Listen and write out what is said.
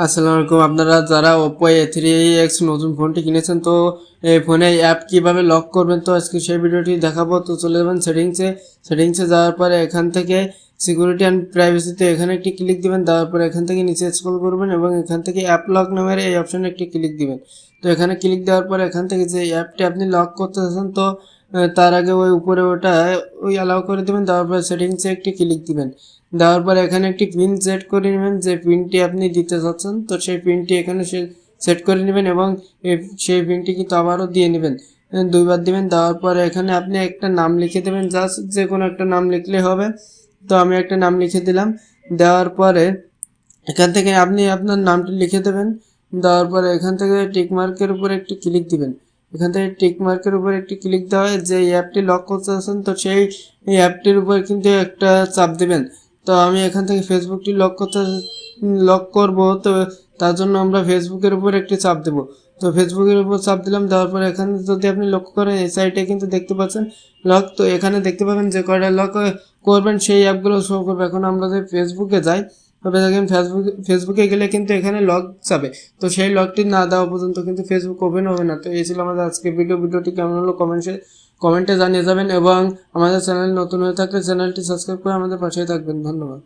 আসসালামু আলাইকুম। আপনারা যারা ওপো এ থ্রি এক্স নতুন ফোনটি কিনেছেন, তো এই ফোনে অ্যাপ কীভাবে লক করবেন? তো আজকে সেই ভিডিওটি দেখাবো। তো চলে যাবেন সেটিংসে সেটিংসে যাওয়ার পরে এখান থেকে সিকিউরিটি অ্যান্ড প্রাইভেসিতে এখানে একটি ক্লিক দিবেন। দেওয়ার পরে এখান থেকে নিচে স্ক্রল করবেন এবং এখান থেকে অ্যাপ লক নামের এই অপশানে একটি ক্লিক দিবেন। তো এখানে ক্লিক দেওয়ার পরে এখান থেকে যে অ্যাপটি আপনি লক করতে চাচ্ছেন, তো তার আগে ওই উপরে ওটা ওই অ্যালাউ করে দেবেন, দেওয়ার পরে সেটিংসে একটি ক্লিক দিবেন। দেওয়ার পর এখানে একটি পিন সেট করে নেবেন, যে পিনটি আপনি দিতে চাচ্ছেন তো সেই পিনটি এখানে সে সেট করে নেবেন এবং সেই পিনটি কিন্তু আবারও দিয়ে নেবেন। দুইবার দিবেন, দেওয়ার পরে এখানে আপনি একটা নাম লিখে দেবেন জাস্ট যে কোনো একটা নাম লিখলে হবে। তো আমি একটা নাম লিখে দিলাম, দেওয়ার পরে এখান থেকে আপনি আপনার নামটি লিখে দেবেন, দেওয়ার পরে এখান থেকে টিক মার্কের উপর একটি ক্লিক দিবেন। এখান থেকে টিক মার্কের উপর একটি ক্লিক দেওয়া হয়, যে অ্যাপটি লক করতে চাচ্ছেন তো সেই অ্যাপটির উপর কিন্তু একটা চাপ দেবেন। তো আমি এখান থেকে ফেসবুকটি লক করতে লক করব, তো তার জন্য আমরা ফেসবুকের উপর একটি চাপ দেব। তো ফেসবুকের উপর চাপ দিলাম, দেওয়ার পরে এখানে যদি আপনি লক্ষ্য করেন, এই সাইটে কিন্তু দেখতে পাচ্ছেন লক তো এখানে দেখতে পাবেন যে কয়টা লক করবেন, সেই অ্যাপগুলো শো করবে। এখন আমরা যদি ফেসবুকে যাই তবে দেখেন ফেসবুক ফেসবুকে গেলে কিন্তু এখানে লগ যাবে। তো সেই লগটি না দেওয়া পর্যন্ত কিন্তু ফেসবুক ওপেন হবে না। তো এই ছিল আমাদের আজকে ভিডিও ভিডিওটি কেমন হলো কমেন্টে কমেন্টে জানিয়ে যাবেন এবং আমাদের চ্যানেল নতুন হয়ে থাকলে চ্যানেলটি সাবস্ক্রাইব করে আমাদের পাশেই থাকবেন। ধন্যবাদ।